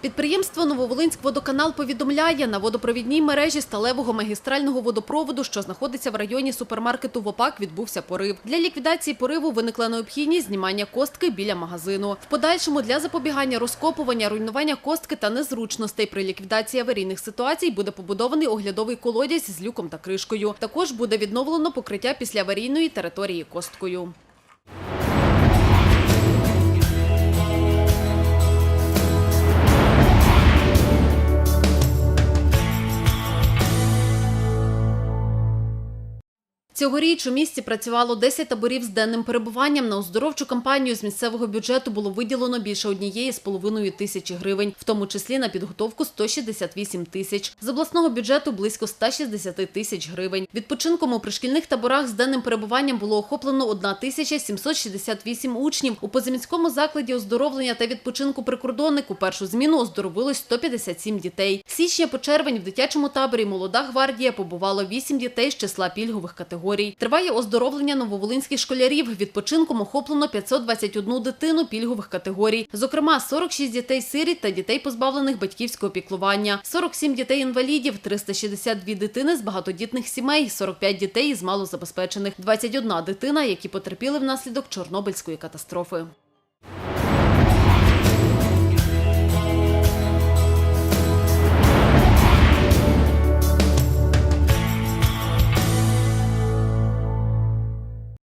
Підприємство Нововолинськводоканал повідомляє, на водопровідній мережі сталевого магістрального водопроводу, що знаходиться в районі супермаркету ВОПАК, відбувся порив. Для ліквідації пориву виникла необхідність знімання костки біля магазину. В подальшому для запобігання розкопування, руйнування костки та незручностей при ліквідації аварійних ситуацій буде побудований оглядовий колодязь з люком та кришкою. Також буде відновлено покриття після аварійної території косткою. Цьогоріч у місті працювало 10 таборів з денним перебуванням. На оздоровчу кампанію з місцевого бюджету було виділено більше однієї з половиною тисячі гривень, в тому числі на підготовку 168 тисяч. З обласного бюджету близько 160 тисяч гривень. Відпочинком у пришкільних таборах з денним перебуванням було охоплено 1768 учнів. У позаміському закладі оздоровлення та відпочинку прикордонник у першу зміну оздоровилось 157 дітей. З січня по червень в дитячому таборі Молода гвардія побувало 8 дітей з числа пільгових категорій. Триває оздоровлення нововолинських школярів. Відпочинком охоплено 521 дитину пільгових категорій. Зокрема, 46 дітей-сиріт та дітей, позбавлених батьківського піклування, 47 дітей-інвалідів, 362 дитини з багатодітних сімей, 45 дітей із малозабезпечених, 21 дитина, які потерпіли внаслідок Чорнобильської катастрофи.